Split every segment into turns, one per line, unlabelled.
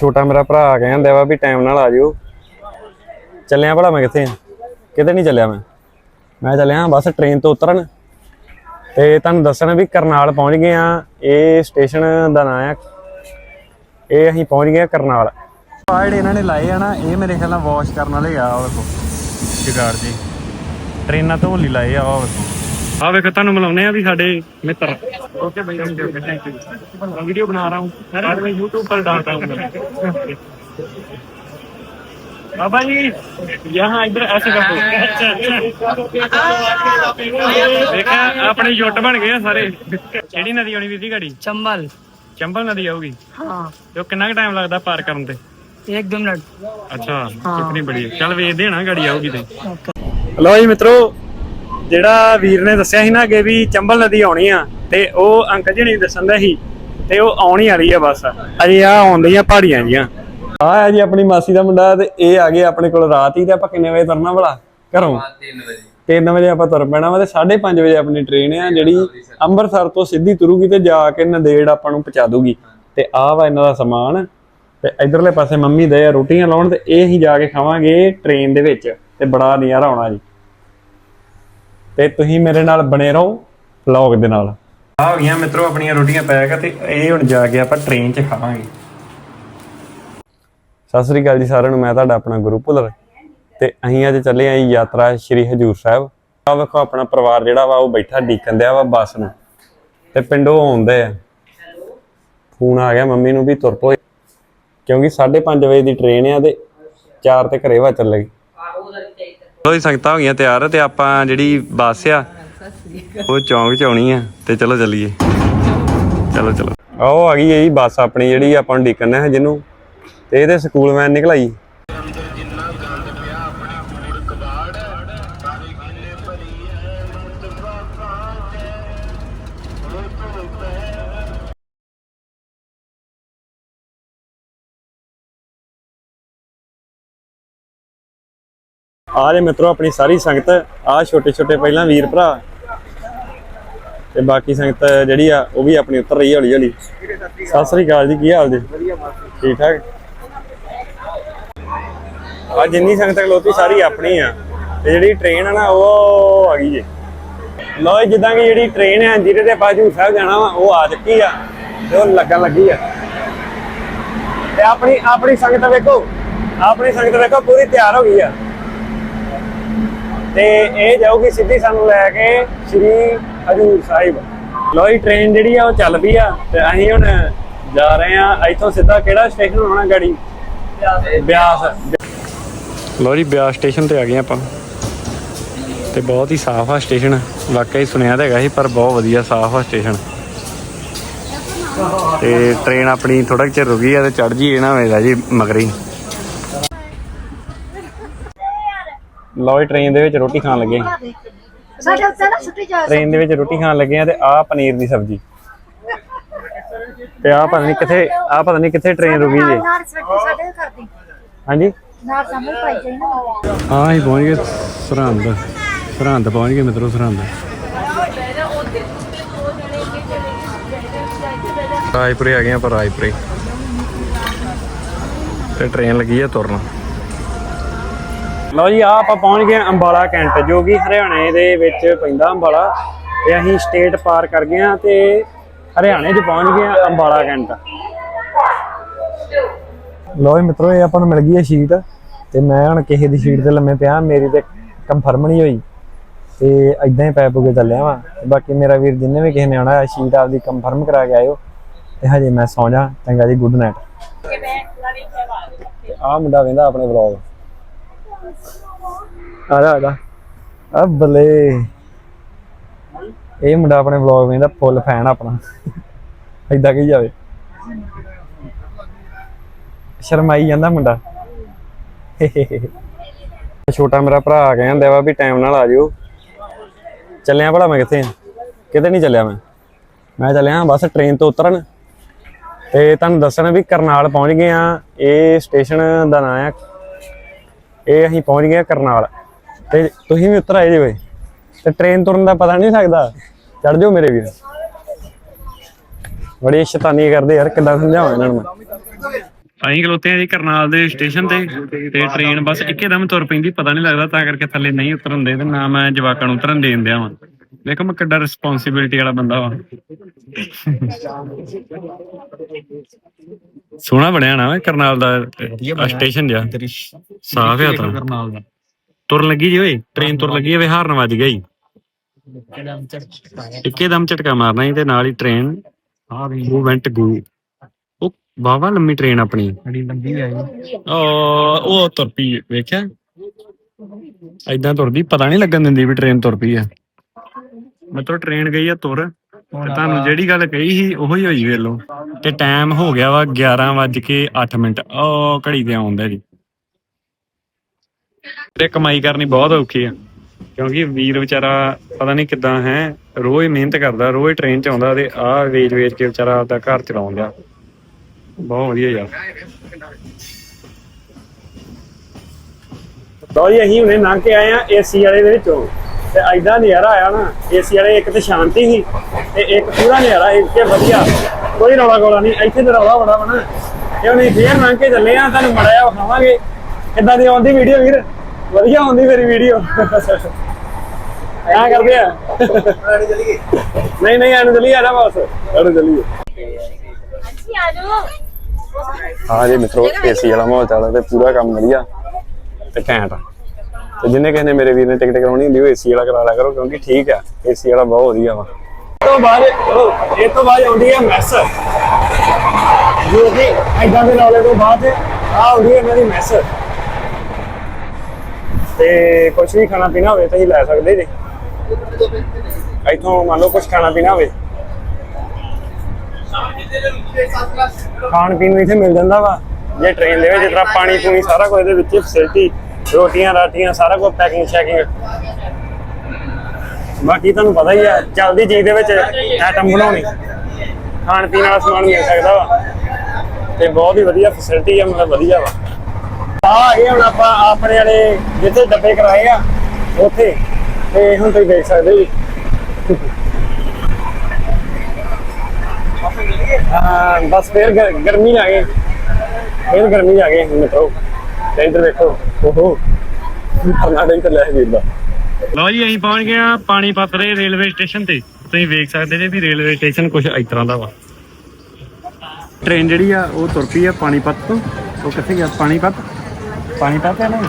ਛੋਟਾ ਮੇਰਾ ਭਰਾ ਕਹਿੰਦਾ ਵਾ ਵੀ ਟਾਈਮ ਨਾਲ ਆ ਜਿਓ। ਚੱਲਿਆ ਭਲਾ ਮੈਂ ਕਿੱਥੇ ਆ? ਕਿਤੇ ਨਹੀਂ ਚੱਲਿਆ ਮੈਂ। ਮੈਂ ਚੱਲਿਆ ਬਸ ਟ੍ਰੇਨ ਤੋਂ ਉਤਰਨ। ਤੇ ਤੁਹਾਨੂੰ ਦੱਸਣਾ ਵੀ ਕਰਨਾਲ ਪਹੁੰਚ ਗਏ ਆ। ਇਹ ਸਟੇਸ਼ਨ ਦਾ ਨਾਂ ਆ। ਇਹ ਅਸੀਂ ਪਹੁੰਚ ਗਏ ਕਰਨਾਲ। ਆ ਜਿਹੜੇ ਇਹਨਾਂ ਨੇ ਲਾਏ ਆ ਨਾ, ਇਹ ਮੇਰੇ ਖਿਆਲ ਨਾਲ ਵਾਸ਼ ਕਰਨ ਵਾਲੇ ਆ ਉਹ ਵੇਖੋ। ਜਗਾੜ ਜੀ। ਟ੍ਰੇਨਾਂ ਤੋਂ ਹੋਲੀ ਲਾਏ ਆ ਉਹ ਵੇਖੋ। ਆ ਵੇਖੋ ਤੁਹਾਨੂੰ ਮਿਲਾਉਨੇ ਆ ਵੀ ਸਾਡੇ ਮਿੱਤਰ ओके भाई okay okay thank you video बना रहा हूँ और मैं यूट्यूब पर डालता हूँ बाबा जी यहाँ इधर ऐसे कर दो देखा अपने युट बन गए ਆ ਸਾਰੇ ਕਿਹੜੀ ਨਦੀ ਆਉਣੀ ਵੀਰ ਜੀ ਗਾੜੀ
चंबल
ਚੰਬਲ ਨਦੀ ਆਊਗੀ
हाँ
ਤੇ ਉਹ ਕਿੰਨਾ ਕੁ ਟਾਈਮ ਲੱਗਦਾ ਪਾਰ ਕਰਨ ਤੇ
एक दो मिनट
ਅੱਛਾ ਕਿੰਨੀ ਬੜੀ ਹੈ। ਚੱਲ ਵੇਖਦੇ ਹਾਂ ਨਾ ਗਾੜੀ ਆਊਗੀ ਤੇ
ओके
ਲੋ ਜੀ ਮਿੱਤਰੋ ਜਿਹੜਾ ਵੀਰ ਨੇ ਦੱਸਿਆ ਸੀ ਨਾ ਅੱਗੇ ਵੀ ਚੰਬਲ ਨਦੀ ਆਉਣੀ ਆ ਤੇ ਉਹ ਅੰਕਲ ਜੀ ਨੇ ਦੱਸਣ ਦਾ ਸੀ ਤੇ ਉਹ ਆਉਣੀ ਵਾਲੀ ਆ ਬਸ। ਅਜੇ ਆ ਆਉਂਦੀਆਂ ਪਹਾੜੀਆਂ ਜੀਆਂ। ਆ ਹੈ ਜੀ ਆਪਣੀ ਮਾਸੀ ਦਾ ਮੁੰਡਾ ਤੇ ਇਹ ਆ ਗਏ ਆਪਣੇ ਕੋਲ ਰਾਤ ਹੀ ਤੇ ਆਪਾਂ ਕਿੰਨੇ ਵਜੇ ਤੁਰਨਾ ਭਲਾ? ਘਰੋਂ?
3 ਵਜੇ।
3 ਵਜੇ ਆਪਾਂ ਤੁਰ ਪੈਣਾ ਵਾ ਤੇ 5:30 ਵਜੇ ਆਪਣੀ ਟ੍ਰੇਨ ਆ ਜਿਹੜੀ ਅੰਮ੍ਰਿਤਸਰ ਤੋਂ ਸਿੱਧੀ ਤੁਰੂਗੀ ਤੇ ਜਾ ਕੇ ਨੰਦੇੜ ਆਪਾਂ ਨੂੰ ਪਹੁੰਚਾ ਦੂਗੀ ਤੇ ਆਹ ਵਾ ਇਹਨਾਂ ਦਾ ਸਮਾਨ ਤੇ ਇਧਰਲੇ ਪਾਸੇ ਮੰਮੀ ਦੇ ਆ ਰੋਟੀਆਂ ਲਾਉਣ ਤੇ ਇਹ ਹੀ ਜਾ ਕੇ ਖਾਵਾਂਗੇ ਟ੍ਰੇਨ ਦੇ ਵਿੱਚ ਤੇ ਬੜਾ ਨਜ਼ਾਰਾ ਆਉਣਾ ਜੀ। ਤੇ ਤੁਸੀਂ ਮੇਰੇ ਨਾਲ ਬਣੇ ਰਹੋ ਵਲੌਗ ਦੇ ਨਾਲ। ਆ ਗਈਆਂ ਮਿੱਤਰੋ ਆਪਣੀਆਂ ਰੋਟੀਆਂ ਪੈਕ ਤੇ ਇਹ ਹੁਣ ਜਾ ਕੇ ਆਪਾਂ ਟ੍ਰੇਨ 'ਚ ਖਾਵਾਂਗੇ। ਸਤਿ ਸ੍ਰੀ ਅਕਾਲ ਜੀ ਸਾਰਿਆਂ ਨੂੰ ਮੈਂ ਤੁਹਾਡਾ ਆਪਣਾ ਗੁਰੂ ਭੁੱਲਰ ਤੇ ਅਸੀਂ ਅੱਜ ਚੱਲੇ ਆਂ ਯਾਤਰਾ ਸ਼੍ਰੀ ਹਜੂਰ ਸਾਹਿਬ। ਆ ਵੇਖੋ ਆਪਣਾ ਪਰਿਵਾਰ ਜਿਹੜਾ ਵਾ ਉਹ ਬੈਠਾ ਡੀਕਨ ਦਿਆ ਵਾ ਬੱਸ ਨੂੰ। ਤੇ ਪਿੰਡੋਂ ਆਉਂਦੇ ਆ। ਫੋਨ ਆ ਗਿਆ ਮੰਮੀ ਨੂੰ ਵੀ ਤੁਰ ਪੋ। ਕਿਉਂਕਿ 5:30 ਵਜੇ ਦੀ ਟ੍ਰੇਨ ਆ ਤੇ 4 ਤੇ ਘਰੇ ਵਾ ਚੱਲੇ ਲੋ ਜੀ, ਸੰਗਤਾਂ ਹੋ ਗਈਆਂ ਤਿਆਰ, ਤੇ ਆਪਾਂ ਜਿਹੜੀ ਬੱਸ ਆ, ਉਹ ਚੌਂਕ ਚ ਆਉਣੀ ਆ, ਤੇ ਚਲੋ ਚੱਲੀਏ। ਚਲੋ ਚਲੋ। ਆਓ, ਆ ਗਈ ਹੈ ਜੀ, ਬੱਸ ਆਪਣੀ ਜਿਹੜੀ ਆਪਾਂ ਨੂੰ ਡੀਕਨ ਹੈ ਜਿਹਨੂੰ, ਤੇ ਇਹਦੇ ਸਕੂਲ ਵੈਨ ਨਿਕਲ ਆ ਜੇ ਮਿੱਤਰੋ, ਆਪਣੀ ਸਾਰੀ ਸੰਗਤ, ਆ ਛੋਟੇ ਛੋਟੇ ਪਹਿਲਾਂ ਵੀਰ ਭਰਾ। ਤੇ ਬਾਕੀ ਸੰਗਤ ਜਿਹੜੀ ਆ, ਉਹ ਵੀ ਆਪਣੀ ਉਤਰ ਰਹੀ ਹੌਲੀ ਹੌਲੀ। ਸਤਿ ਸ੍ਰੀ ਅਕਾਲ ਜੀ, ਕੀ ਹਾਲ ਜੀ? ਠੀਕ ਠਾਕ? ਆ ਜਿੰਨੀ ਸੰਗਤ ਖਲੋਤੀ ਸਾਰੀ ਆਪਣੀ ਆ। ਤੇ ਜਿਹੜੀ ਟ੍ਰੇਨ ਆ ਨਾ, ਉਹ ਆ ਗਈ ਜੀ। ਲੋ ਜਿੱਦਾਂ ਕਿ ਜਿਹੜੀ ਟ੍ਰੇਨ ਆ, ਜਿਹਦੇ ਤੇ ਆਪਾਂ ਸਾਹਿਬ ਜਾਣਾ ਵਾ, ਉਹ ਆ ਚੁੱਕੀ ਆ ਤੇ ਉਹ ਲੱਗਣ ਲੱਗੀ ਆ। ਤੇ ਆਪਣੀ ਆਪਣੀ ਸੰਗਤ ਵੇਖੋ। ਆਪਣੀ ਸੰਗਤ ਵੇਖੋ, ਪੂਰੀ ਤਿਆਰ ਹੋ ਗਈ ਆ। ਤੇ ਇਹ ਜਾਊਗੀ ਸਿੱਧੀ ਸਾਨੂੰ ਲੈ ਕੇ ਸ੍ਰੀ ਹਜੂਰ ਸਾਹਿਬ। ਲੋਈ ਟ੍ਰੇਨ ਜਿਹੜੀ ਆ, ਉਹ ਚੱਲ ਪਈ ਆ ਤੇ ਅਸੀਂ ਹੁਣ ਜਾ ਰਹੇ ਆ ਇੱਥੋਂ ਸਿੱਧਾ ਕਿਹੜਾ ਸਟੇਸ਼ਨ ਹੋਣਾ ਗਾੜੀ? ਬਿਆਸ। ਲੋ ਜੀ ਬਿਆਸ ਸਟੇਸ਼ਨ ਤੇ ਆ ਗਏ ਆਪਾਂ। ਤੇ ਬਹੁਤ ਹੀ ਸਾਫ਼ ਆ ਸਟੇਸ਼ਨ ਵਾਕਈ ਸੁਣਿਆ ਤਾਂ ਹੈਗਾ ਸੀ, ਪਰ ਬਹੁਤ ਵਧੀਆ ਸਾਫ਼ ਆ ਸਟੇਸ਼ਨ ਤੇ ਟ੍ਰੇਨ ਆਪਣੀ ਥੋੜਾ ਚਿਰ ਰੁਕੀ ਆ ਤੇ ਚੜ ਜੀ ਇਹਨਾਂ ਹੋਵੇਗਾ ਜੀ ਮਗਰੀ। ਲੋ ਜੀ ਟ੍ਰੇਨ ਦੇ ਵਿੱਚ ਰੋਟੀ ਖਾਣ ਲੱਗੇ। ਹਾਂ।
ਸਾਡੇ ਉੱਤੇ ਨਾ ਛੁੱਟੀ ਜਾ
ਟ੍ਰੇਨ ਦੇ ਵਿੱਚ ਰੋਟੀ ਖਾਣ ਲੱਗੇ ਆ ਤੇ ਆਹ ਪਨੀਰ ਦੀ ਸਬਜ਼ੀ। ਤੇ ਆਹ ਪਤਾ ਨਹੀਂ ਕਿੱਥੇ ਆਹ ਪਤਾ ਨਹੀਂ ਕਿੱਥੇ ਟ੍ਰੇਨ ਰੁਕੀ ਜੇ।
ਸਾਡੇ
ਹਾਂਜੀ?
ਨਾਰ ਸਾਹਮਣੇ ਪਾਈ ਜਾਈ ਨਾ।
ਹਾਂ ਅਸੀਂ ਪਹੁੰਚ ਗਏ ਸਰਹੰਦ। ਸਰਹੰਦ ਪਹੁੰਚ ਗਏ ਮਿੱਤਰੋ ਸਰਹੰਦ। ਰਾਜਪੁਰੇ ਆ ਗਏ ਆਪਾਂ ਰਾਜਪੁਰੇ। ਤੇ ਟ੍ਰੇਨ ਲੱਗੀ ਆ ਤੁਰਨ। ਲਓ ਜੀ ਆ ਆਪਾਂ ਪਹੁੰਚ ਗਏ ਅੰਬਾਲਾ ਕੈਂਟ ਜੋ ਕਿ ਹਰਿਆਣੇ ਦੇ ਵਿੱਚ ਪੈਂਦਾ ਅੰਬਾਲਾ ਤੇ ਅਸੀਂ ਸਟੇਟ ਪਾਰ ਕਰ ਗਏ ਆ ਤੇ ਹਰਿਆਣੇ 'ਚ ਪਹੁੰਚ ਗਏ ਆ ਅੰਬਾਲਾ ਕੈਂਟ। ਲਓ ਜੀ ਮਿੱਤਰੋ ਇਹ ਆਪਾਂ ਨੂੰ ਮਿਲ ਗਈ ਹੈ ਸ਼ੀਟ ਤੇ ਮੈਂ ਹੁਣ ਕਿਸੇ ਦੀ ਸ਼ੀਟ ਤੇ ਲੰਮੇ ਪਿਆ ਮੇਰੀ ਤੇ ਕੰਫਰਮ ਨਹੀਂ ਹੋਈ ਤੇ ਇਦਾਂ ਹੀ ਪੈ ਪੁਗੇ ਚੱਲਿਆ ਵਾਂ। ਬਾਕੀ ਮੇਰਾ ਵੀਰ ਜਿੰਨੇ ਵੀ ਕਿਸੇ ਨੇ ਆਉਣਾ ਸ਼ੀਟ ਆਪਦੀ ਕੰਫਰਮ ਕਰਾ ਕੇ ਆਇਓ ਤੇ ਹਜੇ ਮੈਂ ਸੌਂ ਜਾ। ਚੰਗਾ ਜੀ ਗੁੱਡ ਨਾਈਟ ਆ ਮੁੰਡਾ ਵੇਂਦਾ ਆਪਣੇ ਵਲੌਗ ਆ ਜਾ ਆ ਜਾ। ਆ ਬੱਲੇ। ਇਹ ਮੁੰਡਾ ਆਪਣੇ ਵਲੌਗ ਵੇਂਦਾ ਫੁੱਲ ਫੈਨ ਆਪਣਾ। ਏਦਾਂ ਕਹੀ ਜਾਵੇ। ਸ਼ਰਮਾਈ ਜਾਂਦਾ ਮੁੰਡਾ। ਛੋਟਾ ਮੇਰਾ ਭਰਾ ਕਹਿੰਦਾ ਵਾ ਵੀ ਟਾਈਮ ਨਾਲ ਆ ਜਿਓ। ਚੱਲਿਆ ਭਲਾ ਮੈਂ ਕਿੱਥੇ ਕਿਤੇ ਨਹੀਂ ਚੱਲਿਆ ਮੈਂ। ਮੈਂ ਚੱਲਿਆ ਬਸ ਟ੍ਰੇਨ ਤੋਂ ਉਤਰਨ। ਤੇ ਤੁਹਾਨੂੰ ਦੱਸਣਾ ਵੀ ਕਰਨਾਲ ਪਹੁੰਚ ਗਏ ਆ। ਇਹ ਸਟੇਸ਼ਨ ਦਾ ਨਾਂ ਆ ਇਹ ਅਸੀਂ ਪਹੁੰਚ ਗਏ ਕਰਨਾਲ। ਤੇ ਤੁਸੀਂ ਵੀ ਉਤਰ ਆਏ ਜੇ ਓਏ। ਤੇ ਟ੍ਰੇਨ ਤੁਰਨ ਦਾ ਪਤਾ ਨਹੀਂ ਸਕਦਾ ਚੜ ਜਾਓ ਮੇਰੇ ਵੀਰ। ਬੜੀ ਸ਼ੈਤਾਨੀ ਕਰਦੇ ਯਾਰ, ਕਿੱਦਾਂ ਸਮਝਾਵਾਂ ਇਹਨਾਂ ਨੂੰ ਮੈਂ। ਅਸੀਂ ਖਲੋਤੇ ਆ ਜੀ ਕਰਨਾਲ ਦੇ ਸਟੇਸ਼ਨ ਤੇ। ਤੇ ਟ੍ਰੇਨ ਬਸ ਇੱਕਦਮ ਤੁਰ ਪੈਂਦੀ, ਪਤਾ ਨਹੀਂ ਲੱਗਦਾ, ਤਾਂ ਕਰਕੇ ਥੱਲੇ ਨਹੀਂ ਉਤਰਨ ਦੇ, ਤੇ ਨਾ ਮੈਂ ਜਵਾਕਾਂ ਨੂੰ ਉਤਰਨ ਦੇਣ ਦਿਆ ਵਾਂ। ਦੇਖੋ ਮੈਂ ਕਿੱਡਾ ਰਿਸਪੌਂਸਿਬਿਲਟੀ ਵਾਲਾ ਬੰਦਾ ਵਾਂ। ਸੋਹਣਾ ਬਣਿਆ ਨਾ ਓਏ ਕਰਨਾਲ ਦਾ ਸਟੇਸ਼ਨ ਜਿਹਾ। ਸਾਫ਼ ਹੈ ਤਾਂ
ਕਰਨਾਲ ਦਾ।
ਤੁਰਨ ਲੱਗੀ ਜੀ ਓਏ ਟ੍ਰੇਨ ਤੁਰ ਲੱਗੀ ਓਏ ਹਾਰਨ ਵੱਜ ਗਈ। ਇੱਕਦਮ ਝਟਕਾ ਮਾਰਨਾ ਤੇ ਨਾਲ ਹੀ ਟ੍ਰੇਨ
ਆ ਵੀ
ਉਹ ਵੈਂਟ ਗੂ ਉਹ ਵਾਵਾ ਲੰਮੀ ਟ੍ਰੇਨ ਆਪਣੀ।
ਬੜੀ ਲੰਬੀ ਹੈ
ਉਹ ਉਹ ਤੁਰ ਪਈ ਵੇਖਿਆ? ਐਦਾਂ ਤੁਰਦੀ ਪਤਾ ਨਹੀਂ ਲੱਗਣ ਦਿੰਦੀ ਵੀ ਟ੍ਰੇਨ ਤੁਰ ਪਈ ਆ। ਮਤਲਬ ਟ੍ਰੇਨ ਗਈ ਆ ਤੁਰ। ਤੇ ਤੁਹਾਨੂੰ ਜਿਹੜੀ ਗੱਲ ਕਹੀ ਸੀ ਉਹੀ ਹੋਈ ਵੇਖ ਲਓ। ਤੇ ਟਾਈਮ ਹੋ ਗਿਆ ਵਾ 11 ਵੱਜ ਕੇ 8 ਮਿੰਟ। ਉਹ ਘੜੀ ਤੇ ਆਉਂਦਾ ਜੀ। ਤੇ ਕਮਾਈ ਕਰਨੀ ਬਹੁਤ ਔਖੀ ਆ। ਕਿਉਂਕਿ ਵੀਰ ਵਿਚਾਰਾ ਪਤਾ ਨਹੀਂ ਕਿੱਦਾਂ ਹੈ ਰੋਜ਼ ਮਿਹਨਤ ਕਰਦਾ ਰੋਜ਼ ਟ੍ਰੇਨ ਚ ਆਉਂਦਾ ਤੇ ਆਹ ਵੇਚ ਵੇਚ ਕੇ ਵਿਚਾਰਾ ਆਪਦਾ ਘਰ ਚਲਾਉਂਦਾ ਬਹੁਤ ਵਧੀਆ ਯਾਰ। ਲੋ ਜੀ ਅਸੀਂ ਹੁਣੇ ਲੰਘ ਕੇ ਆਏ ਆ ਏਸੀ ਵਾਲੇ ਦੇ ਵਿੱਚੋਂ। ਤੇ ਐਡਾ ਨਜ਼ਾਰਾ ਆਇਆ ਨਾ ਏਸੀ ਵਾਲੇ ਇੱਕ ਤੇ ਸ਼ਾਂਤੀ ਸੀ ਤੇ ਇੱਕ ਪੂਰਾ ਨਜ਼ਾਰਾ ਸੀ ਕਿ ਵਧੀਆ। ਕੋਈ ਰੌਲਾ ਗੋਲਾ ਨਹੀਂ ਇੱਥੇ ਤੇ ਰੌਲਾ ਬੜਾ ਬਣਾ ਇਹ ਹੁਣੇ ਫੇਰ ਲੰਘ ਕੇ ਚੱਲੇ ਆ ਤੁਹਾਨੂੰ ਮੜਾਇਆ ਵਿਖਾਵਾਂਗੇ। ਕਿੱਦਾਂ ਦੀ ਆਉਂਦੀ ਵੀਡੀਓ ਵੀਰ? ਵਧੀਆ ਆਉਂਦੀ ਮੇਰੀ ਵੀਡੀਓ ਆ ਕਰਦੇ ਆ। ਨਹੀਂ ਨਹੀਂ ਆਣ ਚਲੀ ਆ ਨਾ ਬਸ। ਆਣ ਚਲੀਏ। ਹਾਂ ਜੀ ਮਿੱਤਰੋ ਏਸੀ ਵਾਲਾ ਮਾਹੌਲ ਚੱਲਦਾ ਤੇ ਪੂਰਾ ਕੰਮ ਵਧੀਆ। ਤੇ ਘੈਂਟ ਆ। ਤੇ ਜਿੰਨੇ ਕਿਸੇ ਨੇ ਮੇਰੇ ਵੀਰ ਨੇ ਟਿਕਟ ਕਰਾਉਣੀ ਹੁੰਦੀ, ਉਹ ਏਸੀ ਵਾਲਾ ਕਰਾ ਲਿਆ ਕਰੋ, ਕਿਉਂਕਿ ਠੀਕ ਆ ਏਸੀ ਵਾਲਾ ਬਹੁਤ ਵਧੀਆ ਵਾ। ਤੋਂ ਬਾਅਦ ਇਹ ਤੋਂ ਬਾਅਦ ਆਉਂਦੀ ਹੈ ਮੈਸ ਜੋ ਕਿ ਐਦਾਂ ਦੇ ਰੌਲੇ ਤੋਂ ਬਾਅਦ ਆ ਆਉਂਦੀ ਹੈ ਇਹਨਾਂ ਦੀ ਮੈਸ ਤੇ ਕੁਝ ਵੀ ਖਾਣਾ ਪੀਣਾ ਹੋਵੇ ਤਾਂ ਹੀ ਲੈ ਸਕਦੇ ਜੀ ਇੱਥੋਂ ਮੰਨ ਲਓ ਕੁਝ ਖਾਣਾ ਪੀਣਾ ਹੋਵੇ। ਖਾਣ ਪੀਣ ਨੂੰ ਇੱਥੇ ਮਿਲ ਜਾਂਦਾ ਵਾ। ਜੇ ਟ੍ਰੇਨ ਦੇ ਵਿੱਚ ਜਿਸ ਤਰ੍ਹਾਂ ਪਾਣੀ ਪੂਣੀ ਸਾਰਾ ਕੁਝ ਇਹਦੇ ਵਿੱਚ ਫੈਸਿਲਿਟੀ ਰੋਟੀਆਂ, ਰਾਟੀਆਂ, ਸਾਰਾ ਕੁਝ ਪੈਕਿੰਗ ਸ਼ੈਕਿੰਗ ਬਾਕੀ ਤੁਹਾਨੂੰ ਪਤਾ ਹੀ ਆ, ਚੱਲਦੀ ਚੀਜ਼ ਦੇ ਵਿੱਚ ਆਈਟਮ ਬਣਾਉਣੀ। ਖਾਣ ਪੀਣ ਵਾਲਾ ਸਮਾਨ ਮਿਲ ਸਕਦਾ ਵਾ। ਤੇ ਬਹੁਤ ਹੀ ਵਧੀਆ ਫੈਸਿਲਿਟੀ ਆ, ਮਤਲਬ ਵਧੀਆ ਵਾ। ਆ ਗਏ ਹੁਣ ਆਪਾਂ ਆਪਣੇ ਵਾਲੇ ਜਿੱਥੇ ਡੱਬੇ ਕਰਾਏ ਆ, ਉੱਥੇ। ਤੇ ਹੁਣ ਤੁਸੀਂ ਦੇਖ ਸਕਦੇ ਜੀ। ਬਸ ਫਿਰ ਗਰਮੀ ਆ ਗਈ ਫਿਰ ਗਰਮੀ ਆ ਗਈ ਮਿੱਤਰੋ। ਤੇ ਇੱਧਰ ਵੇਖੋ। ਓਹੋ। ਕਰਨਾਟਕ ਤੇ ਲੈ ਵੀਰਦਾ ਲਓ ਜੀ ਅਸੀਂ ਪਹੁੰਚ ਗਏ ਆ ਪਾਣੀਪਤ ਦੇ ਰੇਲਵੇ ਸਟੇਸ਼ਨ ਤੇ। ਤੁਸੀਂ ਵੇਖ ਸਕਦੇ ਜੇ ਵੀ ਰੇਲਵੇ ਸਟੇਸ਼ਨ ਕੁਝ ਇਸ ਤਰ੍ਹਾਂ ਦਾ ਵਾ। ਟ੍ਰੇਨ ਜਿਹੜੀ ਆ ਉਹ ਤੁਰ ਪਈ ਆ ਪਾਣੀਪਤ ਤੋਂ। ਉਹ ਕਿੱਥੇ ਗਿਆ? ਪਾਣੀਪਤ ਪਾਣੀਪਤ ਹੈ ਨਾ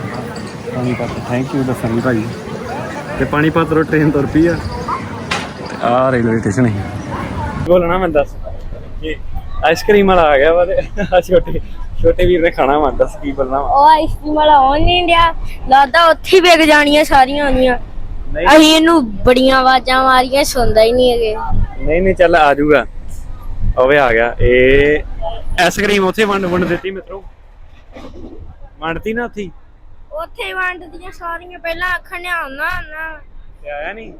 ਪਾਣੀਪਤ ਥੈਂਕ ਯੂ ਦੱਸਣ ਲਈ ਭਾਈ। ਤੇ ਪਾਣੀਪਤ ਤੋਂ ਟ੍ਰੇਨ ਤੁਰ ਪਈ ਆ ਆ ਰੇਲਵੇ ਸਟੇਸ਼ਨ ਹੈ ਬੋਲਣਾ ਮੈਂ ਦੱਸ। ਜੀ। ਆਈਸਕ੍ਰੀਮ ਵਾਲਾ ਆ ਗਿਆ ਵਾ ਤੇ ਆਹ ਛੋਟੇ ਛੋਟੇ ਵੀਰ ਨੇ ਖਾਣਾ ਵਾ ਦੱਸ ਕੀ ਵਾ।
ਉਹ ਆਈਸਕ੍ਰੀਮ ਵਾਲਾ ਆਉਣ ਨਹੀਂ ਡਿਆ। ਲੱਗਦਾ ਉੱਥੇ ਹੀ ਵਿਕ ਜਾਣੀਆਂ ਸਾਰੀਆਂ ਉਹਦੀਆਂ।
ਨਹੀਂ।
ਅਸੀਂ ਇਹਨੂੰ ਬੜੀਆਂ ਆਵਾਜ਼ਾਂ ਮਾਰੀਆਂ ਸੁਣਦਾ ਹੀ ਨਹੀਂ ਹੈਗੇ।
ਨਹੀਂ ਨਹੀਂ ਚੱਲ ਆ ਜਾਊਗਾ। ਓਵੇ ਆ ਗਿਆ। ਇਹ ਆਈਸਕ੍ਰੀਮ ਉੱਥੇ ਵੰਡ ਵੰਡ ਦਿੱਤੀ ਮਿੱਤਰੋ। ਵੰਡਤੀ ਨਾ ਉੱਥੇ ਹੀ?
ਉੱਥੇ ਹੀ ਵੰਡਦੀਆਂ ਸਾਰੀਆਂ ਪਹਿਲਾਂ ਆਖਣ ਨੇ ਆਉਣਾ
ਤੇ ਆਇਆ ਨਹੀਂ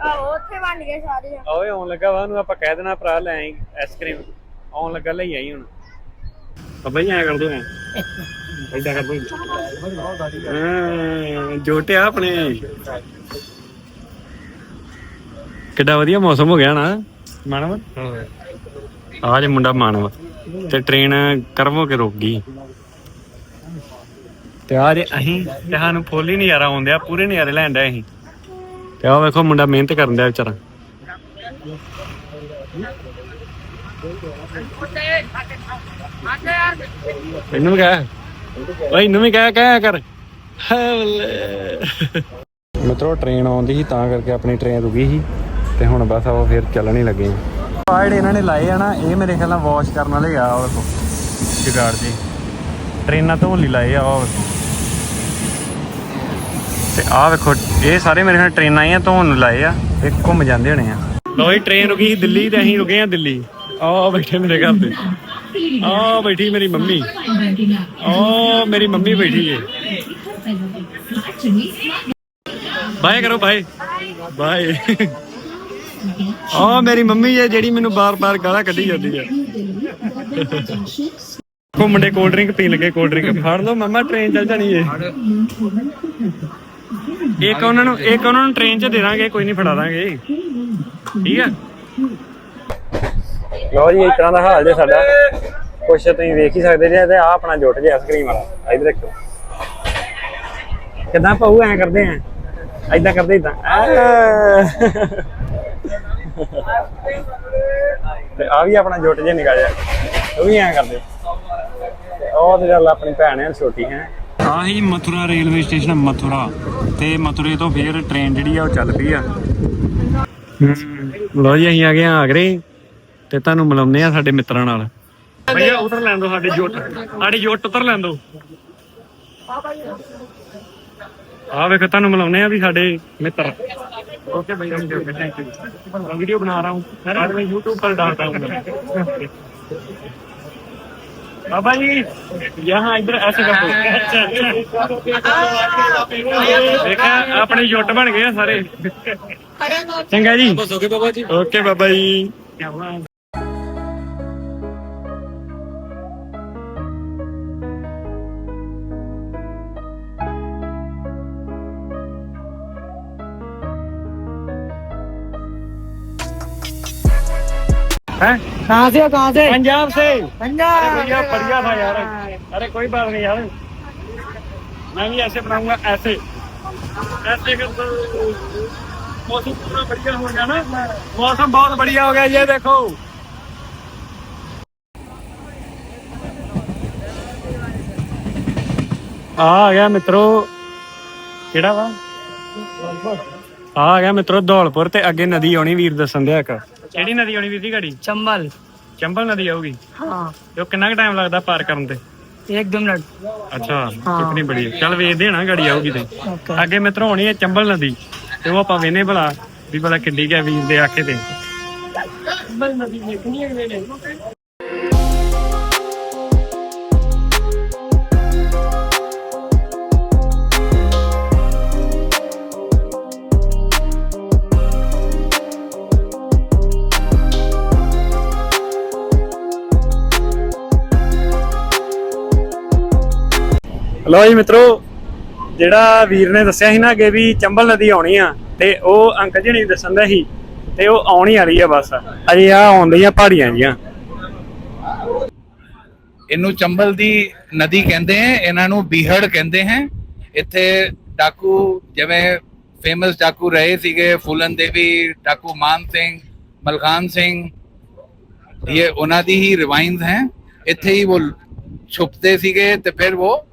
ਆਹੋ ਉੱਥੇ ਵੰਡ ਗਏ ਸਾਰੀਆਂ।
ਓਏ ਆਉਣ ਲੱਗਾ ਵਾ ਉਹਨੂੰ ਆਪਾਂ ਕਹਿ ਦੇਣਾ ਭਰਾ ਲੈ ਆਈ ਆਈਸਕ੍ਰੀਮ ਆਉਣ ਲੱਗਾ ਲਈ ਆਈ ਹੁਣ। ਤਾਂ ਬਈ ਐ ਕਰ ਦੋ ਐ ਏਦਾਂ ਕਰ ਦੋ ਜੋਟਿਆ ਆਪਣੇ। ਕਿੱਡਾ ਵਧੀਆ ਮੌਸਮ ਹੋ ਗਿਆ ਨਾ। ਮਾਨਵ? ਆ ਮੁੰਡਾ ਮਾਨਵ। ਤੇ ਟ੍ਰੇਨ ਕਰਮੋ ਕੇ ਰੁਕ ਗਈ। ਤੇ ਆ ਜੇ ਅਸੀਂ ਤੇ ਸਾਨੂੰ ਫੁੱਲ ਹੀ ਨਜ਼ਾਰਾ ਆਉਂਦਿਆ ਪੂਰੇ ਨਜ਼ਾਰੇ ਲੈਣ ਡਿਆ ਅਸੀਂ। ਤੇ ਆ ਵੇਖੋ ਮੁੰਡਾ ਮਿਹਨਤ ਕਰਨ ਡਿਆ ਵਿਚਾਰਾ। ਇਹਨੂੰ ਵੀ ਕਹਿ। ਓਏ ਇਹਨੂੰ ਵੀ ਕਹਿ ਕਹਿ ਕਰ। ਮਿੱਤਰੋ ਟ੍ਰੇਨ ਆਉਂਦੀ ਸੀ ਤਾਂ ਕਰਕੇ ਆਪਣੀ ਟ੍ਰੇਨ ਰੁਕੀ ਸੀ ਤੇ ਹੁਣ ਬਸ ਆਓ ਫਿਰ ਚੱਲਣ ਹੀ ਲੱਗੇ। ਆ ਜਿਹੜੇ ਇਹਨਾਂ ਨੇ ਲਾਏ ਆ ਨਾ ਇਹ ਮੇਰੇ ਖਿਆਲ ਨਾਲ ਵਾਸ਼ ਕਰਨ ਵਾਲੇ ਆ ਉਹ ਦੇਖੋ। ਜਗਾੜ ਜੀ। ਟ੍ਰੇਨਾਂ ਧੋਣ ਲਈ ਲਾਏ ਆ ਉਹ। ਤੇ ਆਹ ਵੇਖੋ ਇਹ ਸਾਰੇ ਮੇਰੇ ਖਿਆਲ ਟ੍ਰੇਨਾਂ ਆਈਆਂ ਧੋਣ ਨੂੰ ਲਾਏ ਆ ਤੇ ਘੁੰਮ ਜਾਂਦੇ ਹੋਣੇ ਆ। ਲੋ ਟ੍ਰੇਨ ਰੁਕੀ ਸੀ ਦਿੱਲੀ ਤੇ ਅਸੀਂ ਰੁਕੇ ਆ ਦਿੱਲੀ। ਆਹ ਬੈਠੇ ਮੇਰੇ ਘਰ ਤੇ ਆਹ ਬੈਠੀ ਮੇਰੀ ਮੰਮੀ। ਆਹ ਮੇਰੀ ਮੰਮੀ ਬੈਠੀ ਏ ਬਾਏ ਕਰੋ, ਬਾਏ। ਬਾਏ। ਆਹ ਮੇਰੀ ਮੰਮੀ ਏ ਜਿਹੜੀ ਮੈਨੂੰ ਬਾਰ-ਬਾਰ ਗਾਲਾਂ ਕੱਢੀ ਜਾਂਦੀ ਆ ਕੋ ਮੁੰਡੇ ਕੋਲਡ ਡਰਿੰਕ ਪੀਣ ਲੱਗੇ ਕੋਲਡ ਡਰਿੰਕ ਫੜ ਲਓ ਮਮਾ ਟ੍ਰੇਨ ਚੱਲ ਜਾਣੀ ਏ। ਇੱਕ ਉਹਨਾਂ ਨੂੰ, ਇੱਕ ਉਹਨਾਂ ਨੂੰ ਟ੍ਰੇਨ 'ਚ ਦੇ ਦਾਂਗੇ, ਕੋਈ ਨਹੀਂ ਫੜਾ ਦਾਂਗੇ। ਠੀਕ ਆ? ਲਓ ਜੀ ਇਸ ਤਰ੍ਹਾਂ ਦਾ ਹਾਲ ਜੇ ਸਾਡਾ। ਕੁਛ ਤੁਸੀਂ ਵੇਖ ਹੀ ਸਕਦੇ ਜੇ ਤੇ ਆ ਆਪਣਾ ਜੁੱਟ ਜੇ ਆਈਸਕ੍ਰੀਮ ਵਾਲਾ। ਇਧਰ ਦੇਖੋ। ਕਿਦਾਂ ਪਾਉ ਐ ਕਰਦੇ ਆ ਐਦਾਂ ਕਰਦੇ ਇਦਾਂ ਤੇ ਆ ਵੀ ਆਪਣਾ ਜੁੱਟ ਜੇ ਨਿਕਲ ਜਾ ਉਹ ਵੀ ਐ ਕਰਦੇ। ਤੇ ਉਹ ਤੇ ਚੱਲ ਆਪਣੀ ਭੈਣ ਹੈ ਛੋਟੀ ਹੈ। ਆ ਹੀ ਮਥੁਰਾ ਰੇਲਵੇ ਸਟੇਸ਼ਨ ਮਥੁਰਾ। ਤੇ ਮਥੁਰੇ ਤੋਂ ਫੇਰ ਟ੍ਰੇਨ ਜਿਹੜੀ ਆ ਉਹ ਚੱਲ ਪਈ ਆ। ਲੋ ਜੀ ਅਸੀਂ ਆ ਗਏ ਆ ਆਗਰੇ। ਤੇ ਤੁਹਾਨੂੰ ਮਿਲਾਉਂਦੇ ਆ ਸਾਡੇ ਮਿੱਤਰਾਂ ਨਾਲ ਭਈਆ ਉਤਰ ਲੈਣ ਦੋ ਸਾਡੇ ਜੁੱਟ ਸਾਡੀ ਜੁੱਟ ਉਤਰ ਲੈਣ ਦੋ ਆ ਵੇਖੋ ਤੁਹਾਨੂੰ ਮਿਲਾਉਂਦੇ ਆ ਵੀ ਸਾਡੇ ਮਿੱਤਰ ओके भैया ओके थैंक यू मैं वीडियो बना रहा हूँ और मैं यूट्यूब पर डालता हूँ बाबा जी यहाँ इधर ऐसे कर अच्छा अच्छा देखा अपने जुट बन गए सारे चंगा जी ओके बाबा जी ओके बाबा जी हैं
कहाँ से हो कहाँ से
पंजाब से
पंजाब
अरे भैया बढ़िया था यार अरे कोई बात नहीं यार मैं भी ऐसे बनाऊंगा ऐसे ऐसे कर दो मौसम पूरा बढ़िया हो गया ना मौसम बहुत बढ़िया हो गया ये देखो ਆ ਆ ਗਿਆ ਮਿੱਤਰੋ ਕਿਹੜਾ ਵਾ ਆ ਆ ਗਿਆ ਮਿੱਤਰੋ ਧੌਲਪੁਰ ਤੇ ਅੱਗੇ ਨਦੀ ਆਉਣੀ ਵੀਰ ਦੱਸਣ ਦਿਆ ਇੱਕ ਕਿਹੜੀ ਨਦੀ ਆਉਣੀ ਵੀਰ ਜੀ ਗਾੜੀ?
ਚੰਬਲ।
ਚੰਬਲ ਨਦੀ ਆਊਗੀ?
ਹਾਂ।
ਤੇ ਕਿੰਨਾ ਕੁ ਟਾਈਮ ਲੱਗਦਾ ਪਾਰ ਕਰਨ ਤੇ?
ਇੱਕ ਦੋ ਮਿੰਟ
ਅੱਛਾ ਕਿੰਨੀ ਬੜੀ ਹੈ। ਚੱਲ ਵੇਖਦੇ ਹਾਂ ਨਾ ਗਾੜੀ ਆਊਗੀ ਤੇ। ਅੱਗੇ ਮਿੱਤਰੋ ਹੋਣੀ ਹੈ ਚੰਬਲ ਨਦੀ। ਤੇ ਉਹ ਆਪਾਂ ਵੇਨੇ ਭਲਾ ਵੀ ਭਲਾ ਕਿੱਡੀ ਗਿਆ ਵੀਰ ਦੇ ਆਖੇ ਤੇ। ਚੰਬਲ ਜੀ ਮਿੱਤਰੋ, ਜਿਹੜਾ ਵੀਰ ਨੇ ਦੱਸਿਆ ਸੀ ਨਾ ਅੱਗੇ ਵੀ ਚੰਬਲ ਨਦੀ ਆਉਣੀ ਆ, ਤੇ ਉਹ ਅੰਕਲ ਜੀ ਨੇ ਦੱਸਣ ਦਾ ਸੀ, ਤੇ ਉਹ ਆਉਣੀ ਆ ਆ ਬਸ। ਅਜੇ ਆ ਆਉਂਦੀਆਂ ਪਹਾੜੀਆਂ ਜੀਆਂ।
ਇਹਨੂੰ ਚੰਬਲ ਦੀ ਨਦੀ ਕਹਿੰਦੇ ਹੈ ਇਹਨਾਂ ਨੂੰ ਬੀਹੜ ਕਹਿੰਦੇ ਹੈ ਇੱਥੇ ਡਾਕੂ ਜਿਵੇਂ ਫੇਮਸ ਡਾਕੂ ਰਹੇ ਸੀਗੇ ਫੂਲਨ ਦੇਵੀ ਡਾਕੂ ਮਾਨ ਸਿੰਘ, ਮਲਖਾਨ ਸਿੰਘ, ਇਹ ਉਹਨਾਂ ਦੀ ਹੀ ਰਿਵਾਈਨਸ ਹੈ। ਇੱਥੇ ਹੀ ਉਹ ਛੁਪਦੇ ਸੀਗੇ ਤੇ ਫਿਰ ਉਹ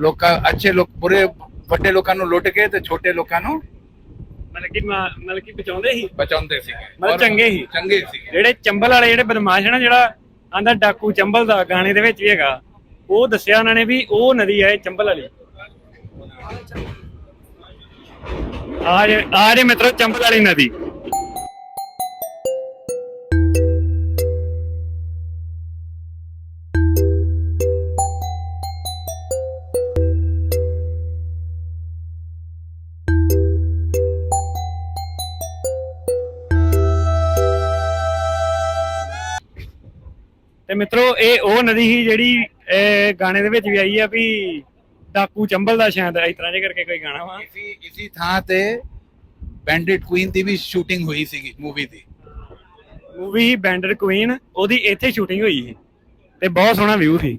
ਲੋਕਾਂ ਅੱਛੇ ਲੋਕ ਬੁਰੇ ਵੱਡੇ ਲੋਕਾਂ ਨੂੰ ਲੁੱਟ ਕੇ ਤੇ ਛੋਟੇ ਲੋਕਾਂ ਨੂੰ
ਮਤਲਬ ਕਿ ਮਾ- ਮਤਲਬ ਕਿ ਬਚਾਉਂਦੇ ਸੀ?
ਬਚਾਉਂਦੇ ਸੀਗੇ।
ਮਤਲਬ
ਔਰ
ਚੰਗੇ ਹੀ।
ਚੰਗੇ ਸੀਗੇ।
ਜਿਹੜੇ ਚੰਬਲ ਵਾਲੇ ਜਿਹੜੇ ਬਦਮਾਸ਼ ਹੈ ਨਾ ਜਿਹੜਾ ਆਂਦਾ ਡਾਕੂ ਚੰਬਲ ਦਾ ਗਾਣੇ ਦੇ ਵਿੱਚ ਵੀ ਹੈਗਾ ਉਹ ਦੱਸਿਆ ਉਹਨਾਂ ਨੇ ਵੀ ਉਹ ਨਦੀ ਹੈ ਚੰਬਲ ਵਾਲੀ। ਆ ਜੇ ਆ ਜੇ ਮਿੱਤਰੋ ਚੰਬਲ ਵਾਲੀ ਨਦੀ। ਤੇ ਮਿੱਤਰੋ ਇਹ ਉਹ ਨਦੀ ਸੀ ਜਿਹੜੀ ਇਹ ਗਾਣੇ ਦੇ ਵਿੱਚ ਵੀ ਆਈ ਆ ਵੀ ਡਾਕੂ ਚੰਬਲ ਦਾ ਸ਼ਾਇਦ ਇਸ ਤਰ੍ਹਾਂ ਜੇ ਕਰਕੇ ਕੋਈ ਗਾਣਾ ਵਾ।
ਇਸੀ ਇਸੀ ਥਾਂ ਤੇ ਬੈਂਡਿਟ ਕੁਈਨ ਦੀ ਵੀ ਸ਼ੂਟਿੰਗ ਹੋਈ ਸੀਗੀ ਮੂਵੀ ਦੀ।
ਮੂਵੀ ਹੀ ਬੈਂਡਰ ਕੁਈਨ ਉਹਦੀ ਇੱਥੇ ਸ਼ੂਟਿੰਗ ਹੋਈ ਸੀ ਤੇ ਬਹੁਤ ਸੋਹਣਾ ਵਿਊ ਸੀ।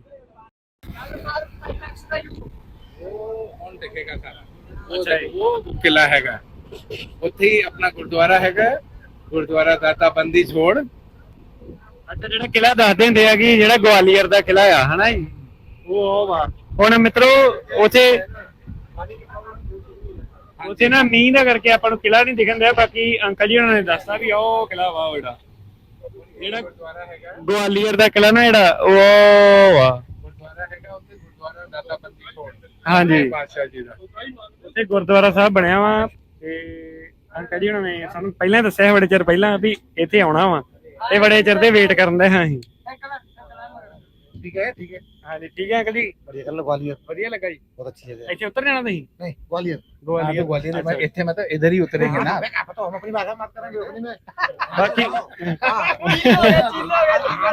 ਕੌਣ ਦੇਖੇਗਾ ਸਾਰਾ।
ਅੱਛਾ ਜੀ।
ਉਹ ਕਿਲਾ ਹੈਗਾ। ਉੱਥੇ ਹੀ ਆਪਣਾ ਗੁਰਦੁਆਰਾ ਹੈਗਾ ਗੁਰਦੁਆਰਾ ਦਾਤਾ ਬੰਦੀ ਛੋੜ।
ਅੱਛਾ ਜਿਹੜਾ ਕਿਲਾ ਦੱਸਦੇ ਹੁੰਦੇ ਆ ਕਿ ਜਿਹੜਾ ਗਵਾਲੀਅਰ ਦਾ ਕਿਲਾ ਆ ਹਨਾ ਜੀ? ਉਹ ਉਹ ਵਾ। ਹੁਣ ਮਿੱਤਰੋ ਉਥੇ ਉਥੇ ਨਾ ਮੀਂਹ ਦਾ ਕਰਕੇ ਆਪਾਂ ਨੂੰ ਕਿਲਾ ਨਹੀਂ ਦਿਖਣ ਦਿਆ ਬਾਕੀ ਅੰਕਲ ਜੀ ਉਹਨਾਂ ਨੇ ਦੱਸਤਾ ਵੀ ਉਹ ਕਿਲਾ ਵਾ ਉਹ ਜਿਹੜਾ। ਜਿਹੜਾ
ਗੁਰਦੁਆਰਾ ਹੈਗਾ।
ਗਵਾਲੀਅਰ ਦਾ ਕਿਲਾ ਨਾ ਜਿਹੜਾ ਉਹ ਵਾ।
ਗੁਰਦੁਆਰਾ ਹੈਗਾ ਉੱਥੇ ਗੁਰਦੁਆਰਾ ਦਾਤਾ ਬੰਦੀ ਛੋੜ
ਹਾਂਜੀ।
ਪਾਤਸ਼ਾਹ ਜੀ ਦਾ।
ਉੱਥੇ ਗੁਰਦੁਆਰਾ ਸਾਹਿਬ ਬਣਿਆ ਵਾ ਤੇ ਅੰਕਲ ਜੀ ਉਹਨਾਂ ਨੇ ਸਾਨੂੰ ਪਹਿਲਾਂ ਹੀ ਦੱਸਿਆ ਬੜੇ ਚਿਰ ਪਹਿਲਾਂ ਵੀ ਇੱਥੇ ਆਉਣਾ ਵਾ। ਤੇ ਬੜੇ ਚਿਰ ਦੇ ਵੇਟ ਕਰਨ ਦੇ ਹਾਂ ਅਸੀਂ
ਠੀਕ ਹੈ ਠੀਕ ਹੈ
ਹਾਂਜੀ ਠੀਕ ਹੈ ਅੰਕਲ ਜੀ
बढ़िया कल ग्वालियर
ਵਧੀਆ ਲੱਗਾ ਜੀ
बहुत अच्छी जगह है
ਇੱਥੇ ਉਤਰ ਜਾਣਾ ਤੁਸੀਂ
नहीं ग्वालियर
हाँ, तो ग्वालियर में ਇੱਥੇ मतलब इधर ही उतरेंगे ना
हमें क्या पता हम अपनी भाषा बात करेंगे अपनी में
ਬਾਕੀ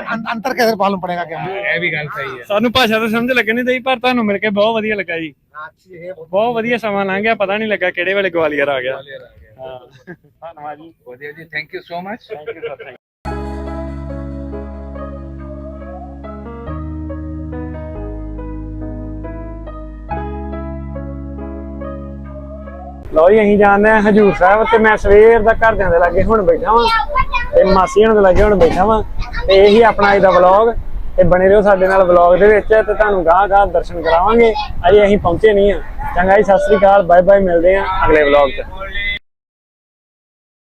अं- अंतर कैसे मालूम पड़ेगा क्या
ਇਹ ਵੀ ਗੱਲ ਸਹੀ ਹੈ
ਸਾਨੂੰ ਭਾਸ਼ਾ ਤਾਂ ਸਮਝ ਲੱਗਣੀ ਨਹੀਂ ਪਰ ਤੁਹਾਨੂੰ ਮਿਲ ਕੇ ਬਹੁਤ ਵਧੀਆ ਲੱਗਾ ਜੀ
अच्छी है
ਬਹੁਤ ਵਧੀਆ ਸਮਾਂ ਲੰਘ ਗਿਆ ਪਤਾ ਨਹੀਂ ਲੱਗਾ ਕਿਹੜੇ ਵੇਲੇ ਗਵਾਲੀਅਰ ਆ ਗਿਆ ਹਾਂ ਧੰਨਵਾਦ ਜੀ
ਵਧੀਆ ਜੀ thank you so much
thank you sir ਲਓ ਜੀ, ਅਸੀਂ ਜਾਂਦੇ ਆ ਹਜੂਰ ਸਾਹਿਬ ਤੇ ਮੈਂ ਸਵੇਰ ਦਾ ਘਰਦਿਆਂ ਦੇ ਲਾਗੇ ਹੁਣ ਬੈਠਾ ਵਾਂ ਤੇ ਮਾਸੀ ਹੁਣ ਦੇ ਲਾਗੇ ਹੁਣ ਬੈਠਾ ਵਾਂ ਤੇ ਇਹੀ ਆਪਣਾ ਅੱਜ ਦਾ ਵਲੌਗ ਤੇ ਬਣੇ ਰਹੋ ਸਾਡੇ ਨਾਲ ਵਲੌਗ ਦੇ ਵਿੱਚ ਤੇ ਤੁਹਾਨੂੰ ਗਾਹ ਗਾਹ ਦਰਸ਼ਨ ਕਰਾਵਾਂਗੇ। ਅਜੇ ਅਸੀਂ ਪਹੁੰਚੇ ਨਹੀਂ ਆ ਚੰਗਾ ਜੀ, ਸਤਿ ਸ੍ਰੀ ਅਕਾਲ ਬਾਏ ਬਾਏ ਮਿਲਦੇ ਆ ਅਗਲੇ ਵਲੌਗ 'ਚ।